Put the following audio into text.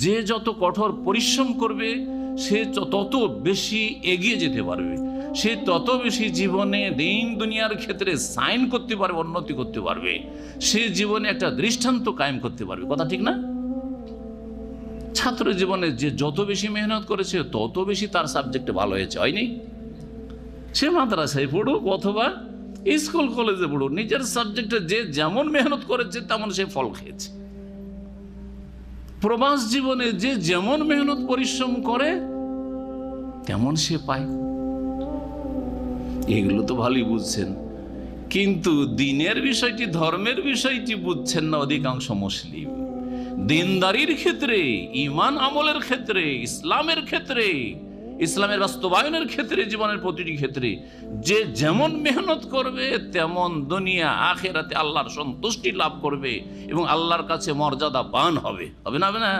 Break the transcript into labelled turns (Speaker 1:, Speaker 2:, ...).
Speaker 1: যে যত কঠোর পরিশ্রম করবে, সে তত বেশি এগিয়ে যেতে পারবে। সে তত বেশি জীবনে দিন দুনিয়ার ক্ষেত্রে সাইন করতে পারবে, উন্নতি করতে পারবে। সে জীবনে একটা দৃষ্টান্ত কায়েম করতে পারবে। কথা ঠিক না? ছাত্র জীবনে যে যত বেশি মেহনত করেছে, তত বেশি তার সাবজেক্টে ভালো হয়েছে, হয়নি? সে মাদ্রাসায় পড়ুক অথবা স্কুল কলেজে পড়ুক, নিজের সাবজেক্টে যে যেমন মেহনত করেছে, তেমন সে ফল খেয়েছে। প্রবাস জীবনে যে যেমন মেহনত, পরিশ্রম করে, তেমন সে পায়। এগুলো তো ভালোই বুঝছেন। কিন্তু দিনের বিষয়টি, ধর্মের বিষয়টি বুঝছেন না অধিকাংশ মুসলিম। দিনদারির ক্ষেত্রে ইমান আমলের ক্ষেত্রে, ইসলামের ক্ষেত্রে ইসলামের বাস্তবায়নের ক্ষেত্রে, জীবনের প্রতিটি ক্ষেত্রে, যে যেমন মেহনত করবে, তেমন দুনিয়া আখেরাতে আল্লাহর সন্তুষ্টি লাভ করবে এবং আল্লাহর কাছে মর্যাদা পান হবে। হবে না হবে না?